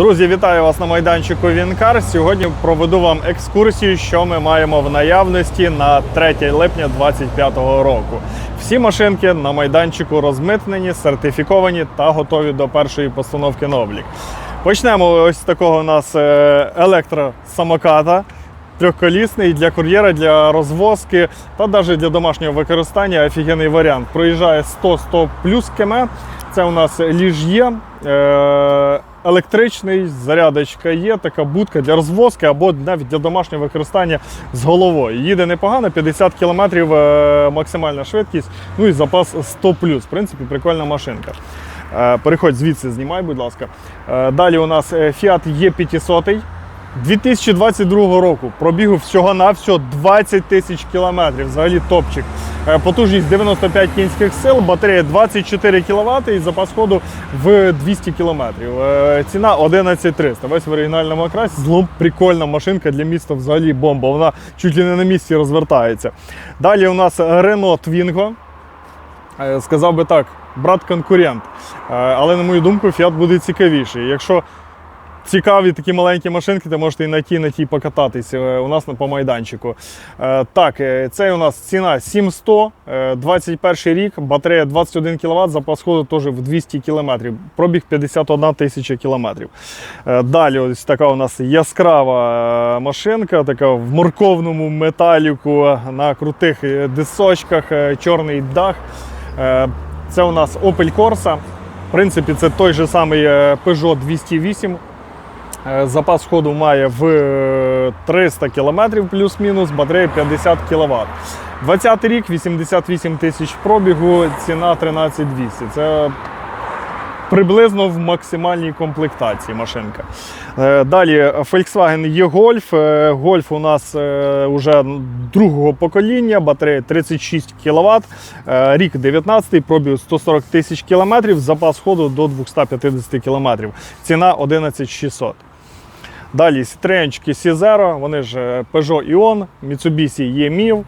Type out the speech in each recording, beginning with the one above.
Друзі, вітаю вас на майданчику Вінкар. Сьогодні проведу вам екскурсію, що ми маємо в наявності на 3 липня 2025 року. Всі машинки на майданчику розмитнені, сертифіковані та готові до першої постановки на облік. Почнемо ось з такого у нас е, електросамоката. Трьохколісний для кур'єра, для розвозки та навіть для домашнього використання офігенний варіант. Проїжджає 100-100 плюс км. Це у нас ліж є. Е- електричний, зарядочка є, така будка для розвозки або навіть для домашнього використання з головою. Їде непогано, 50 км е- максимальна швидкість, ну і запас 100 плюс. В принципі, прикольна машинка. Е, Переходь звідси, знімай, будь ласка. Е, Далі у нас Fiat E500. 2022 року пробігу всього-навсього 20 тисяч кілометрів. Взагалі топчик. Е, Потужність 95 кінських сил, батарея 24 кВт і запас ходу в 200 км. Ціна 11300. Весь в оригінальному окрасі. Злом прикольна машинка для міста взагалі бомба. Вона чуть ли не на місці розвертається. Далі у нас Renault Twingo. Е, Сказав би так, брат-конкурент. Е, Але, на мою думку, Fiat буде цікавіший. Якщо цікаві такі маленькі машинки, то можете і на тій, на тій покататися е, у нас по майданчику. Е, Так, е, це у нас ціна 7100, е, 21 рік, батарея 21 кВт, запас ходу теж в 200 км, пробіг 51 тисяча. Е, Далі ось така у нас яскрава машинка, така в морковному металіку на крутих дисочках, чорний дах. Це у нас Opel Corsa. В принципі, це той же самий Peugeot 208. Е, Запас ходу має в е, 300 км плюс-мінус, батарея 50 кВт. 20 рік, 88 тисяч пробігу, ціна 13200. Це приблизно в максимальній комплектації машинка. Е, Далі Volkswagen E-Golf. Е, Golf у нас вже другого покоління, батарея 36 кВт, рік 19, пробіг 140 тисяч км, запас ходу до 250 км. Ціна 11600. Далі Citroenчики C0, вони ж е, Peugeot Ion, Mitsubishi E-MIV.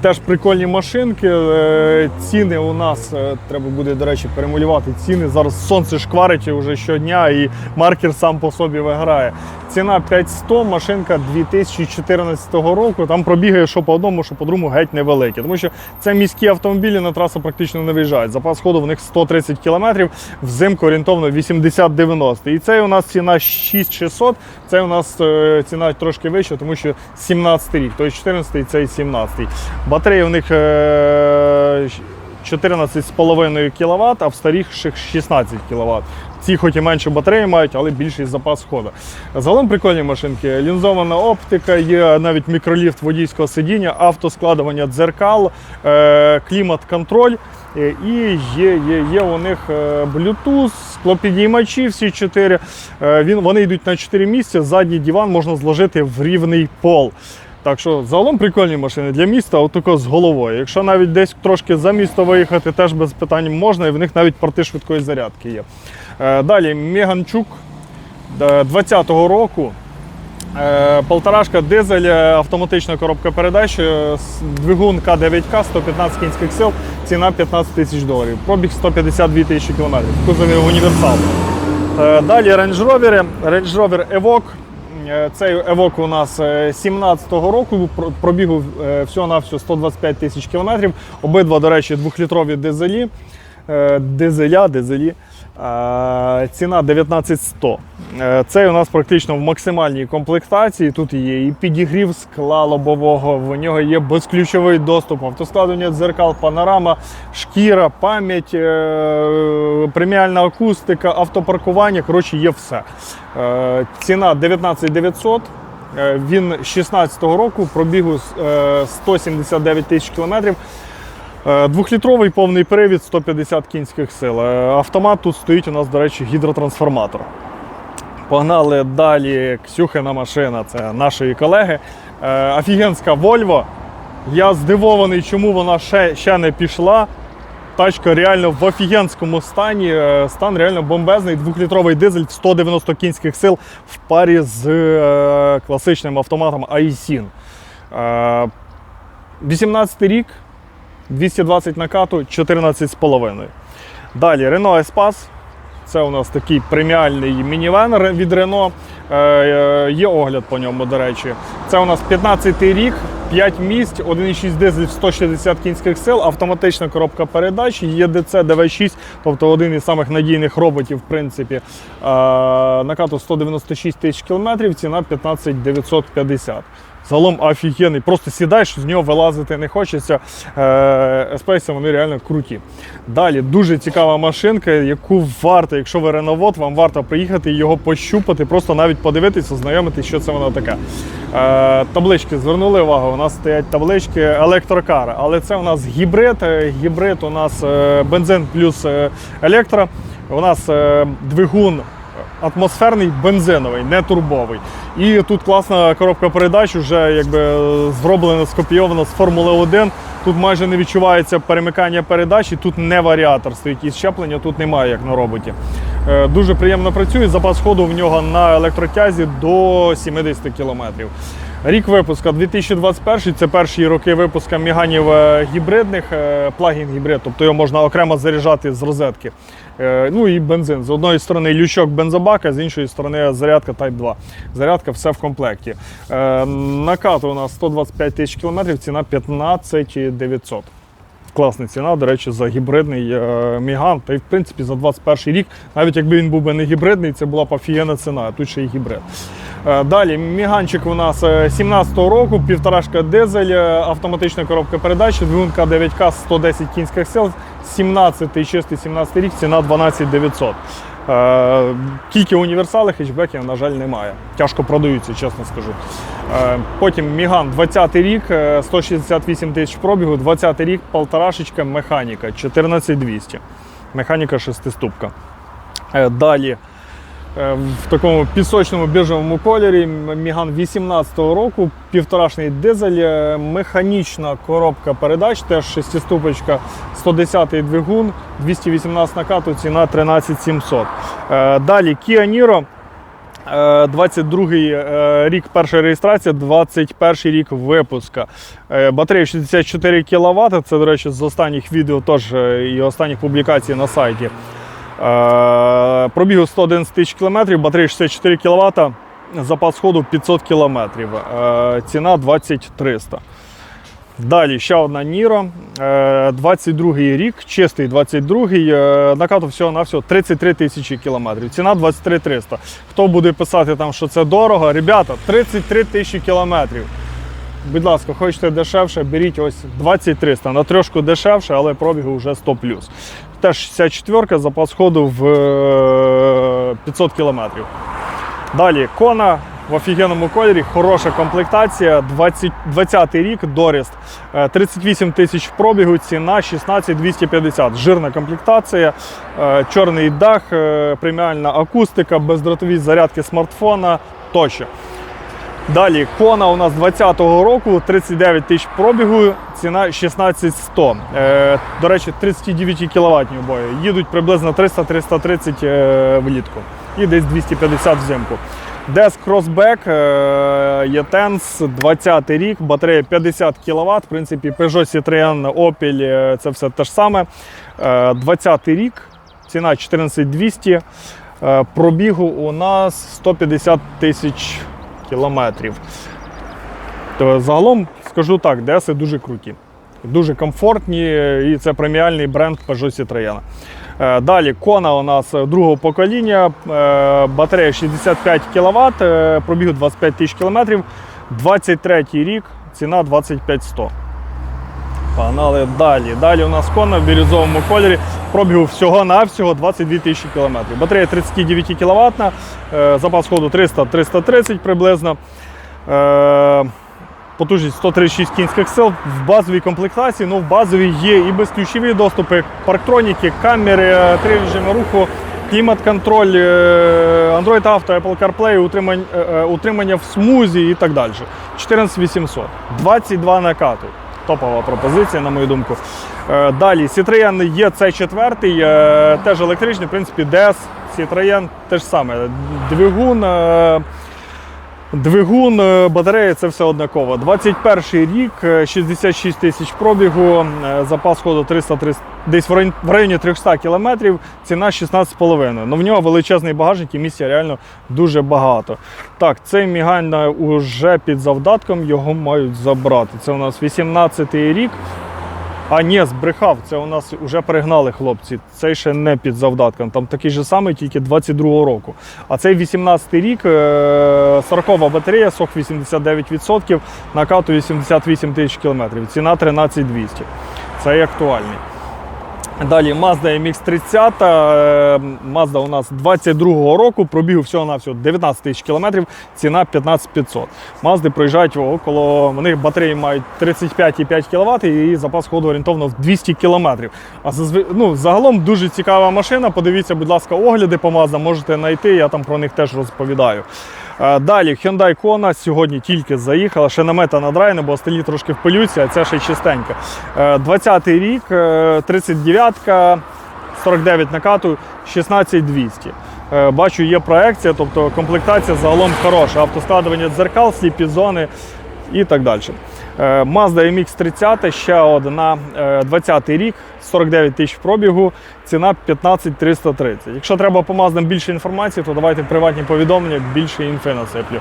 Теж прикольні машинки. Е, Ціни у нас е, треба буде, до речі, перемалювати ціни. Зараз сонце шкварить вже щодня і маркер сам по собі виграє. Ціна 5100, машинка 2014 року. Там пробігає що по одному, що по другому геть невелике. Тому що це міські автомобілі на трасу практично не виїжджають. Запас ходу в них 130 км, взимку орієнтовно 80-90. І це у нас ціна 6600, це у нас е, ціна трошки вища, тому що 17 рік, тобто 14 це і 17. Батарея у них е, 14,5 кВт, а в старіших 16 кВт. Ці хоч і менше батареї мають, але більший запас ходу. Загалом прикольні машинки. Лінзована оптика, є навіть мікроліфт водійського сидіння, автоскладування дзеркал, е, клімат-контроль. Е, І є, є, є у них е, Bluetooth, склопідіймачі всі чотири. Е, вони йдуть на 4 місця. Задній диван можна зложити в рівний пол. Так що загалом прикольні машини для міста, отако з головою. Якщо навіть десь трошки за місто виїхати, теж без питань можна, і в них навіть порти швидкої зарядки є. Е, Далі Меганчук 20-го року. Е, Полторашка дизель, е, автоматична коробка передач, е, двигун К9К, 115 кінських сил, ціна 15 тисяч доларів. Пробіг 152 тисячі кілометрів. Кузові універсал. Е, Далі Range Rover, Range Rover Evoque. Е, Цей евок у нас е, 17-го року, про- пробігу е, всього-навсього 125 тисяч кілометрів. Обидва, до речі, двохлітрові дизелі. Е, Дизеля, дизелі. Ціна 19100. Е, Цей у нас практично в максимальній комплектації. Тут є і підігрів скла лобового, в нього є безключовий доступ, автоскладування дзеркал, панорама, шкіра, пам'ять, е, преміальна акустика, автопаркування. Коротше, є все. Е, Ціна 19900. Е, Він 16-го року пробігу е, 179 тисяч кілометрів. Е, Двохлітровий повний привід 150 кінських сил. Е, Автомат тут стоїть у нас, до речі, гідротрансформатор. Погнали далі. Ксюхина машина, це нашої колеги. Е, Офігенська Volvo. Я здивований, чому вона ще, ще не пішла. Тачка реально в офігенському стані. Стан реально бомбезний. Двохлітровий дизель 190 кінських сил в парі з класичним автоматом Aisin. Е, 18 рік, 220 накату, 14,5. Далі Renault Espace. Це у нас такий преміальний мінівен від Renault. Е, е, Є огляд по ньому, до речі. Це у нас 15-й рік, 5 місць, 1,6 дизель 160 кінських сил, автоматична коробка передач, ЄДЦ ДВ6, тобто один із самих надійних роботів, в принципі. Е, Накату 196 тисяч кілометрів, ціна 15 950. Загалом офігенний. Просто сідаєш, з нього вилазити не хочеться. Еспейси вони реально круті. Далі дуже цікава машинка, яку варто, якщо ви реновод, вам варто приїхати його пощупати, просто навіть подивитися, ознайомитись, що це воно таке. Е, таблички звернули увагу. У нас стоять таблички електрокар, але це у нас гібрид. Е, Гібрид у нас е, бензин плюс е, електро. У нас двигун атмосферний бензиновий, не турбовий. І тут класна коробка передач, вже якби зроблена, скопійована з Формули 1. Тут майже не відчувається перемикання передач, і тут не варіатор стоїть і щеплення тут немає, як на роботі. Е, Дуже приємно працює. Запас ходу в нього на електротязі до 70 км. Рік випуска 2021 це перші роки випуска міганів е, гібридних, е, плагін гібрид, тобто його можна окремо заряджати з розетки. Е, Ну і бензин. З одної сторони лючок бензобака, з іншої сторони зарядка Type 2. Зарядка все в комплекті. Е, Накат у нас 125 тисяч кілометрів, ціна 15 900. Класна ціна, до речі, за гібридний е, Міган. Та й в принципі за 21 рік, навіть якби він був би не гібридний, це була б офігенна ціна, а тут ще й гібрид. Е, Далі Міганчик у нас е, 17-го року, півторашка дизель, е, автоматична коробка передач, двигун К9К 110 кінських сил, 17-й, чистий 17 рік, ціна 12 900. Е, Тільки універсали, хетчбеків, на жаль, немає. Тяжко продаються, чесно скажу. Е, Потім Міган 20 рік, е, 168 тисяч пробігу, 20 рік, полторашечка, механіка, 14200. Механіка шестиступка. Е, Далі е, в такому пісочному біржовому кольорі Міган 18-го року, півторашний дизель, е, механічна коробка передач, теж шестиступочка, 110-й двигун, 218 накату, ціна 13700. Е, Далі Kia Niro. Е, 22-й е, рік перша реєстрація, 21 рік випуска. Е, Батарея 64 кВт. Це, до речі, з останніх відео теж е, і останніх публікацій на сайті. Е, Пробігу 111 тисяч кілометрів, батарея 64 кВт, запас ходу 500 кілометрів. Е, Ціна 20 300. Далі ще одна Ніро. 22-й рік, чистий 22-й, е, накату всього на всього 33 тисячі кілометрів. Ціна 23 300. Хто буде писати там, що це дорого? Ребята, 33 тисячі кілометрів. Будь ласка, хочете дешевше, беріть ось 2300. На трошку дешевше, але пробігу вже 100 Теж 64 запас ходу в е, 500 кілометрів. Далі Кона в офігенному кольорі, хороша комплектація, 20, 20 рік Доріст, Е, 38 тисяч пробігу, ціна 16 250. Жирна комплектація, е, чорний дах, е, преміальна акустика, бездротові зарядки смартфона тощо. Далі Кона у нас 20-го року, 39 тисяч пробігу, ціна 16100. Е, до речі, 39 кВт обоє. Їдуть приблизно 300-330 е, влітку і десь 250 взимку. Дес Crossback, е, Єтенс, 20 рік, батарея 50 кВт. В принципі, Peugeot Citroën, Opel е, це все те ж саме. Е, 20 рік, ціна 14200. Е, Пробігу у нас 150 тисяч кілометрів. То загалом скажу так, Деси дуже круті, дуже комфортні, і це преміальний бренд Peugeot Citroën. Е, Далі Кона у нас другого покоління, е, батарея 65 кВт, пробіг 25 тисяч кілометрів, 23 рік, ціна 25 100. Погнали далі. Далі у нас кона в бірюзовому кольорі. Пробігу всього-навсього 22 тисячі кілометрів. Батарея 39 кВт, запас ходу 300-330 приблизно. Е, Потужність 136 кінських сил в базовій комплектації. Ну, в базовій є і безключові доступи, парктроніки, камери, е, три режими руху, клімат-контроль, е, Android Auto, Apple CarPlay, утримання, е, е, утримання в смузі і так далі. 14800. 22 накату. Топова пропозиція, на мою думку. Е, Далі Citroen є c 4 е, теж електричний, в принципі, DS, Citroen, те ж саме. Двигун. Е, Двигун, е, батарея це все однаково. 21 рік, е, 66 тисяч пробігу, е, запас ходу 330, десь в районі- в районі 300 кілометрів, ціна 16,5. Ну в нього величезний багажник і місця реально дуже багато. Так, цей мігань вже під завдатком, його мають забрати. Це у нас 18 рік. А ні, збрехав. Це у нас вже перегнали хлопці. Цей ще не під завдатком. Там такий же самий, тільки 22-го року. А цей 18-й рік, е, 40 батарея, сок 89%, накату 88 тисяч кілометрів. Ціна 13200. Це і актуальний. Далі Mazda MX-30. Е, Mazda у нас 22-го року, пробіг всього-навсього 19 тисяч кілометрів, ціна 15500. Мазди проїжджають около, вони батареї мають 35,5 кВт і запас ходу орієнтовно в 200 км. А ну, загалом дуже цікава машина. Подивіться, будь ласка, огляди по Mazda, можете знайти, я там про них теж розповідаю. Е, далі Hyundai Kona сьогодні тільки заїхала, ще намета надрайна, бо остальні трошки впилюються, а ця ще чистенька. Е, 20-й рік, 39 дев'ятка, 49 накату, 16200. Е, бачу, є проекція, тобто комплектація загалом хороша. Автоскладування дзеркал, сліпі зони і так далі. Е, Mazda MX-30, ще одна е, 20-й рік, 49 тисяч пробігу, ціна 15330. Якщо треба по Маздам більше інформації, то давайте приватні повідомлення, більше інфи насиплю.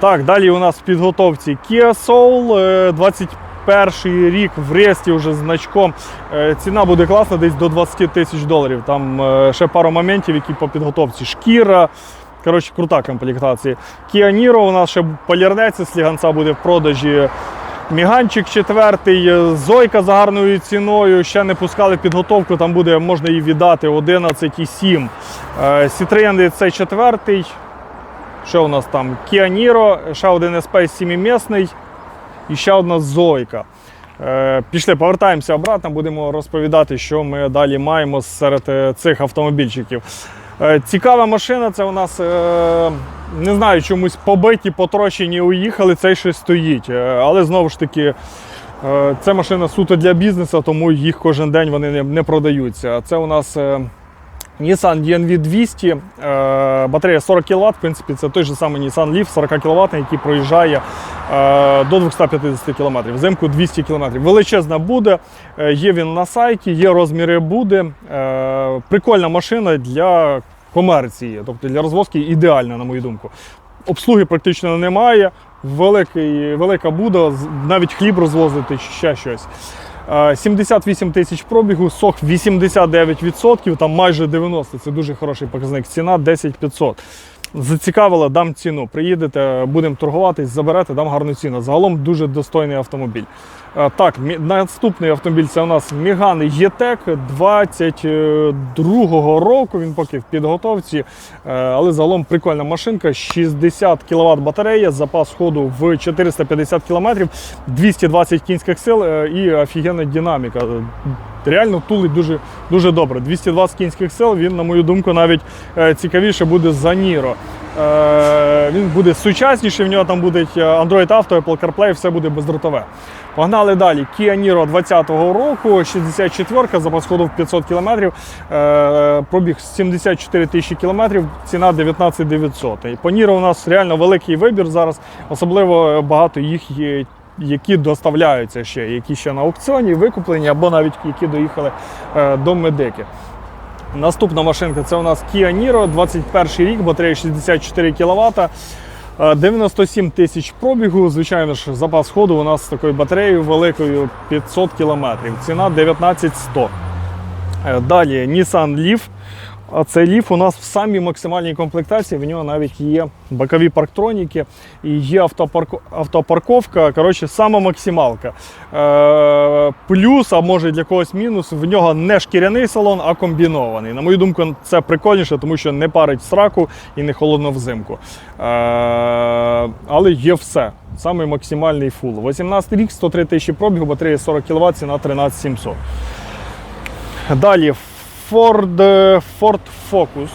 Так, далі у нас в підготовці Kia Soul 25 перший рік в ресті вже значком. Е, ціна буде класна, десь до 20 тисяч доларів. Там е, ще пару моментів, які по підготовці. Шкіра. Коротше, крута комплектація. Кіаніро у нас ще полірнець з сліганця буде в продажі. Міганчик четвертий, е, зойка за гарною ціною. Ще не пускали підготовку, там буде, можна її віддати 11,7. Citroen це четвертий. Що у нас там? Кіаніро, Niro, ще один SP 7 місний і ще одна Зойка. Е, Пішли, повертаємося обратно, будемо розповідати, що ми далі маємо серед е, цих автомобільчиків. Е, Цікава машина, це у нас, не знаю, чомусь побиті, потрощені, уїхали, цей ще стоїть. Але знову ж таки, це машина суто для бізнесу, тому їх кожен день вони не продаються. Це у нас. Nissan DNV 200, е, батарея 40 кВт, в принципі, це той же самий Nissan Leaf 40 кВт, який проїжджає е, до 250 км, взимку 200 км. Величезна буде, е, є він на сайті, є розміри буде. Прикольна машина для комерції, тобто для розвозки ідеальна, на мою думку. Обслуги практично немає, великий, велика буда, навіть хліб розвозити, чи ще щось. Е, 78 тисяч пробігу, сох 89%, там майже 90%. Це дуже хороший показник. Ціна 10 500. Зацікавила, дам ціну. Приїдете, будемо торгуватись, заберете, дам гарну ціну. Загалом дуже достойний автомобіль. Е, Так, наступний автомобіль це у нас Міган E-Tech 22-го року. Він поки в підготовці, Е, але загалом прикольна машинка. 60 кВт батарея, запас ходу в 450 км, 220 кінських сил е, і офігенна динаміка. Реально тулить дуже, дуже добре. 220 кінських сил, він, на мою думку, навіть е, цікавіше буде за Ніро. Е, Він буде сучасніший, в нього там буде Android Auto, Apple CarPlay, все буде бездротове. Погнали далі. Kia Niro 20-го року, 64 запас ходу в 500 км, е, пробіг 74 тисячі кілометрів, ціна 19 900. І по Niro у нас реально великий вибір зараз, особливо багато їх є. Які доставляються ще, які ще на аукціоні викуплені, або навіть які доїхали е, до медики. Наступна машинка це у нас Kia Niro, 21 рік, батарея 64 кВт, 97 тисяч пробігу. Звичайно ж, запас ходу у нас з такою батареєю великою 500 км. Ціна 19100. Е, Далі Nissan Leaf. А цей Leaf у нас в самій максимальній комплектації. В нього навіть є бокові парктроніки і є автопарко- автопарковка. Коротше, сама максималка. Е, плюс, а може для когось мінус, в нього не шкіряний салон, а комбінований. На мою думку, це прикольніше, тому що не парить сраку і не холодно взимку. Е, але є все. Самий максимальний фул. 18 рік, 103 тисячі пробігу, батарея 40 кВт, ціна 13700. Далі Ford, е, Ford Focus.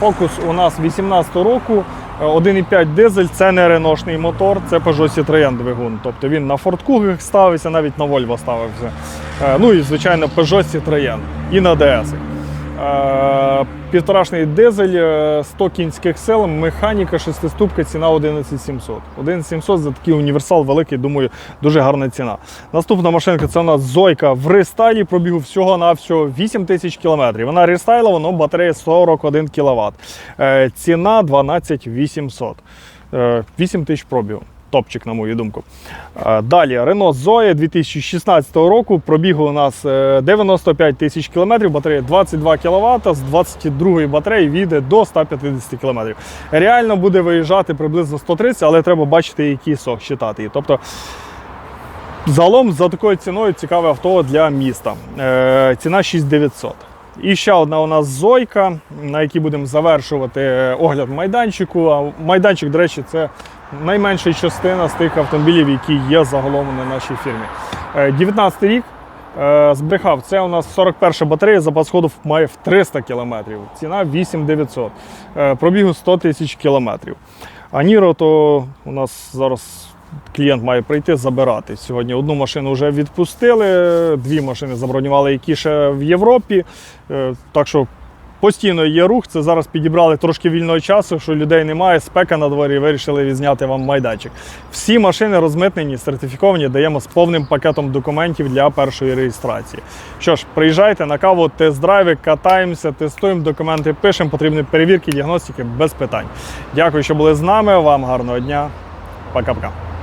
Focus у нас 18 року, е, 1,5 дизель, це не реношний мотор, це Peugeot Citroën двигун. Тобто він на Ford Kuga ставився, навіть на Volvo ставився. Е, Ну і, звичайно, Peugeot Citroën і на DS. Е, Півторашний дизель, е, 100 кінських сил, механіка, шестиступка, ціна 11700. 11700 за такий універсал великий, думаю, дуже гарна ціна. Наступна машинка це у нас Зойка в рестайлі, пробігу всього на всього 8 тисяч кілометрів. Вона рестайлова, але батарея 41 кВт. Е, Ціна 12 800. Е, 8 тисяч пробігу. Топчик, на мою думку. Е, Далі Renault Zoe 2016 року. Пробігу у нас е, 95 тисяч кілометрів, батарея 22 кВт, з 22 батареї війде до 150 км. Реально буде виїжджати приблизно 130, але треба бачити, який сок считати. її. Тобто, загалом за такою ціною цікаве авто для міста. Е, ціна 6900. І ще одна у нас Зойка, на якій будемо завершувати е, огляд майданчику. А майданчик, до речі, це найменша частина з тих автомобілів, які є загалом на нашій фірмі. Е, 19 рік. е, Збрехав, це у нас 41 батарея, запас ходу має в 300 км. Ціна 8900. Е, Пробігу 100 тисяч кілометрів. А Ніро, то у нас зараз клієнт має прийти забирати. Сьогодні одну машину вже відпустили, дві машини забронювали, які ще в Європі. Е, Так що постійно є рух. Це зараз підібрали трошки вільного часу, що людей немає, спека на дворі, вирішили відзняти вам майданчик. Всі машини розмитнені, сертифіковані, даємо з повним пакетом документів для першої реєстрації. Що ж, приїжджайте на каву, тест-драйви, катаємося, тестуємо документи, пишемо, потрібні перевірки, діагностики без питань. Дякую, що були з нами. Вам гарного дня. Пока-пока.